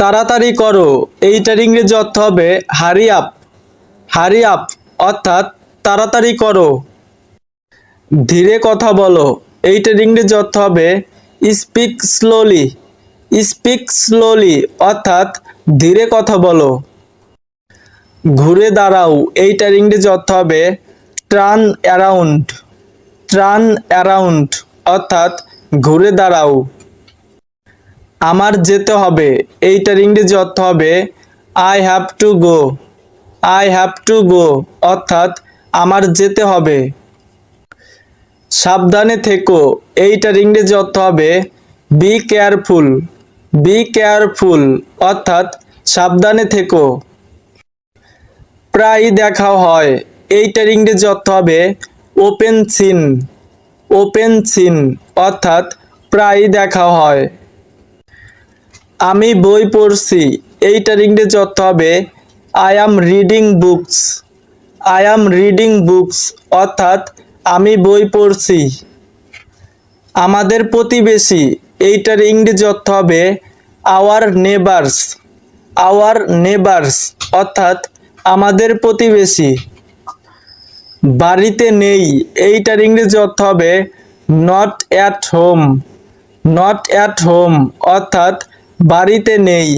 তাড়াতাড়ি করো। এইটার ইংরেজি অর্থ হবে, হারি আপ। হারি আপ অর্থাৎ তাড়াতাড়ি করো। ধীরে কথা বলো। এইটার ইংরেজি অর্থ হবে, স্পিক স্লোলি। স্পিক স্লোলি অর্থাৎ ধীরে কথা বলো। ঘুরে দাঁড়াও। এইটার ইংরেজি অর্থ হবে, টার্ন অ্যারাউন্ড। টার্ন অ্যারাউন্ড অর্থাৎ ঘুরে দাঁড়াও। আমার যেতে হবে। এইটার ইংরেজি অর্থ হবে I have to go I have to go অর্থাৎ, আমার যেতে হবে। সাবধানে থেকো। এইটার ইংরেজি অর্থ হবে বি কেয়ারফুল বি কেয়ারফুল অর্থাৎ, সাবধানে থেকো। প্রায় দেখা হয়, এইটার ইংরেজি অর্থ হবে ওপেন সিন ওপেন সিন অর্থাৎ প্রায় দেখা হয়। আমি বই পড়ছি। এইটার ইংরেজি অর্থ হবে I am reading books I am reading books অর্থাৎ আমি বই পড়ছি। আমাদের প্রতিবেশী এইটার ইংরেজি অর্থ হবে আওয়ার নেবার্স আওয়ার নেবার্স অর্থাৎ আমাদের প্রতিবেশী। বাড়িতে নেই এইটার ইংরেজি অর্থ হবে not at home not at home অর্থাৎ বাড়িতে নেই।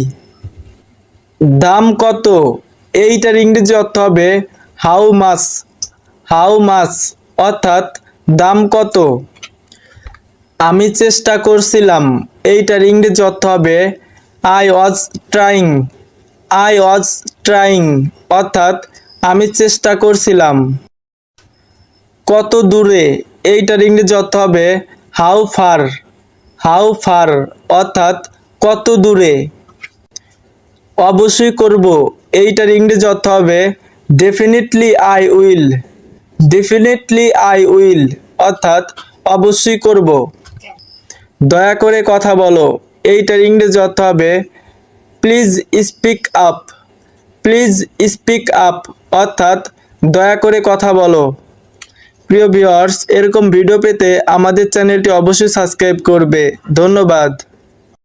দাম কত? এইটার ইংরেজি অর্থ হবে হাউ মাস হাউ মাস অর্থাৎ দাম কত? আমি চেষ্টা করছিলাম। এইটার ইংরেজি অর্থ হবে I was trying I was trying অর্থাৎ আমি চেষ্টা করছিলাম। কত দূরে? এইটার ইংরেজি অর্থ হবে হাউ ফার হাউ ফার অর্থাৎ কত দূরে? অবশ্যই করব। এইটার ইংরেজি অর্থ হবে definitely I will definitely I will অর্থাৎ, অবশ্যই করব। দয়া করে কথা বলো। এইটার ইংরেজি অর্থ হবে please speak up please speak up অর্থাৎ, দয়া করে কথা বলো। প্রিয় ভিউয়ার্স এরকম ভিডিও পেতে আমাদের চ্যানেলটি অবশ্যই সাবস্ক্রাইব করবে। ধন্যবাদ।